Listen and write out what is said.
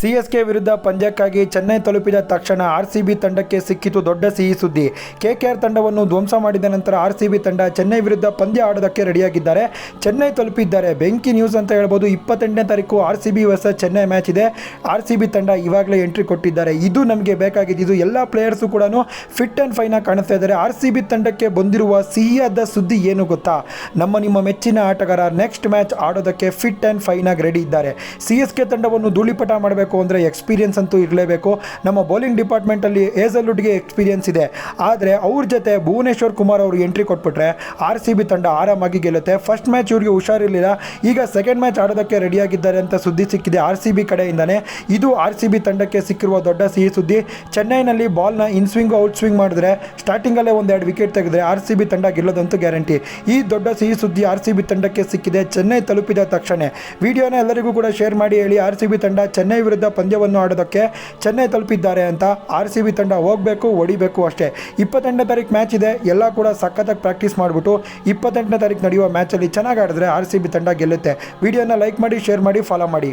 CSK ವಿರುದ್ಧ ಪಂದ್ಯಕ್ಕಾಗಿ ಚೆನ್ನೈ ತಲುಪಿದ ತಕ್ಷಣ ಆರ್ಸಿಬಿ ತಂಡಕ್ಕೆ ಸಿಕ್ಕಿತು ದೊಡ್ಡ ಸಿಹಿ ಸುದ್ದಿ. ಕೆಕೆಆರ್ ತಂಡವನ್ನು ಧ್ವಂಸ ಮಾಡಿದ ನಂತರ ಆರ್ಸಿಬಿ ತಂಡ ಚೆನ್ನೈ ವಿರುದ್ಧ ಪಂದ್ಯ ಆಡೋದಕ್ಕೆ ರೆಡಿಯಾಗಿದ್ದಾರೆ. ಚೆನ್ನೈ ತಲುಪಿದ್ದಾರೆ. ಬೆಂಕಿ ನ್ಯೂಸ್ ಅಂತ ಹೇಳ್ಬೋದು. ಇಪ್ಪತ್ತೆಂಟನೇ ತಾರೀಕು R C B versus Chennai match ಇದೆ. ಆರ್ ಸಿ ಬಿ ತಂಡ ಇವಾಗಲೇ ಎಂಟ್ರಿ ಕೊಟ್ಟಿದ್ದಾರೆ. ಇದು ನಮಗೆ ಬೇಕಾಗಿದ್ದು. ಎಲ್ಲ ಪ್ಲೇಯರ್ಸು ಕೂಡ ಫಿಟ್ ಆ್ಯಂಡ್ ಫೈನಾಗಿ ಕಾಣಿಸ್ತಾ ಇದ್ದಾರೆ. ಆರ್ ಸಿ ಬಿ ತಂಡಕ್ಕೆ ಬಂದಿರುವ ಸಿಹಿಯಾದ ಸುದ್ದಿ ಏನು ಗೊತ್ತಾ? ನಮ್ಮ ನಿಮ್ಮ ಮೆಚ್ಚಿನ ಆಟಗಾರ ನೆಕ್ಸ್ಟ್ ಮ್ಯಾಚ್ ಆಡೋದಕ್ಕೆ ಫಿಟ್ ಆ್ಯಂಡ್ ಫೈನಾಗಿ ರೆಡಿ ಇದ್ದಾರೆ. ಸಿ ಎಸ್ ಕೆ ತಂಡವನ್ನು ಧೂಳಿಪಟ ಮಾಡಬೇಕು. ಅಂದರೆ ಎಕ್ಸ್ಪೀರಿಯನ್ಸ್ ಅಂತೂ ಇರಲೇಬೇಕು. ನಮ್ಮ ಬೌಲಿಂಗ್ ಡಿಪಾರ್ಟ್ಮೆಂಟಲ್ಲಿ ಏಜಲ್ವುಡ್ಗೆ ಎಕ್ಸ್ಪೀರಿಯನ್ಸ್ ಇದೆ. ಆದರೆ ಅವ್ರ ಜೊತೆ ಭುವನೇಶ್ವರ್ ಕುಮಾರ್ ಅವರು ಎಂಟ್ರಿ ಕೊಟ್ಬಿಟ್ರೆ ಆರ್ ಸಿ ಬಿ ತಂಡ ಆರಾಮಾಗಿ ಗೆಲ್ಲುತ್ತೆ. ಫಸ್ಟ್ ಮ್ಯಾಚ್ ಇವ್ರಿಗೆ ಹುಷಾರಿರಲಿಲ್ಲ. ಈಗ ಸೆಕೆಂಡ್ ಮ್ಯಾಚ್ ಆಡೋದಕ್ಕೆ ರೆಡಿಯಾಗಿದ್ದಾರೆ ಅಂತ ಸುದ್ದಿ ಸಿಕ್ಕಿದೆ ಆರ್ ಸಿ ಬಿ ಕಡೆಯಿಂದನೇ. ಇದು ಆರ್ ಸಿ ಬಿ ತಂಡಕ್ಕೆ ಸಿಕ್ಕಿರುವ ದೊಡ್ಡ ಸಿಹಿ ಸುದ್ದಿ. ಚೆನ್ನೈನಲ್ಲಿ ಬಾಲ್ನ ಇನ್ ಸ್ವಿಂಗ್ ಔಟ್ ಸ್ವಿಂಗ್ ಮಾಡಿದ್ರೆ ಸ್ಟಾರ್ಟಿಂಗಲ್ಲೇ ಒಂದೆರಡು ವಿಕೆಟ್ ತೆಗೆದ್ರೆ ಆರ್ ಸಿ ಬಿ ತಂಡ ಗೆಲ್ಲೋದಂತೂ ಗ್ಯಾರಂಟಿ ಈ ದೊಡ್ಡ ಸಿಹಿ ಸುದ್ದಿ ಆರ್ ಸಿ ಬಿ ತಂಡಕ್ಕೆ ಸಿಕ್ಕಿದೆ. ಚೆನ್ನೈ ತಲುಪಿದ ತಕ್ಷಣ ವಿಡಿಯೋನ ಎಲ್ಲರಿಗೂ ಕೂಡ ಶೇರ್ ಮಾಡಿ ಹೇಳಿ. ಆರ್ ಸಿ ಬಿ ತಂಡ ಚೆನ್ನೈ ವಿರುದ್ಧ ಪಂದ್ಯವನ್ನು ಆಡೋದಕ್ಕೆ ಚೆನ್ನೈ ತಲುಪಿದ್ದಾರೆ ಅಂತ ಆರ್ ಸಿ ಬಿ ತಂಡ ಹೋಗಬೇಕು, ಹೊಡಿಬೇಕು ಅಷ್ಟೇ. ಇಪ್ಪತ್ತೆಂಟನೇ ತಾರೀಕು ಮ್ಯಾಚ್ ಇದೆ, ಎಲ್ಲ ಕೂಡ ಸಖತ್ತಾಗಿ ಪ್ರಾಕ್ಟೀಸ್ ಮಾಡಿಬಿಟ್ಟು ಇಪ್ಪತ್ತೆಂಟನೇ ತಾರೀಕು ನಡೆಯುವ ಮ್ಯಾಚಲ್ಲಿ ಚೆನ್ನಾಗಿ ಆಡಿದ್ರೆ ಆರ್ ಸಿ ಬಿ ತಂಡ ಗೆಲ್ಲುತ್ತೆ. ವಿಡಿಯೋನ ಲೈಕ್ ಮಾಡಿ ಶೇರ್ ಮಾಡಿ ಫಾಲೋ ಮಾಡಿ.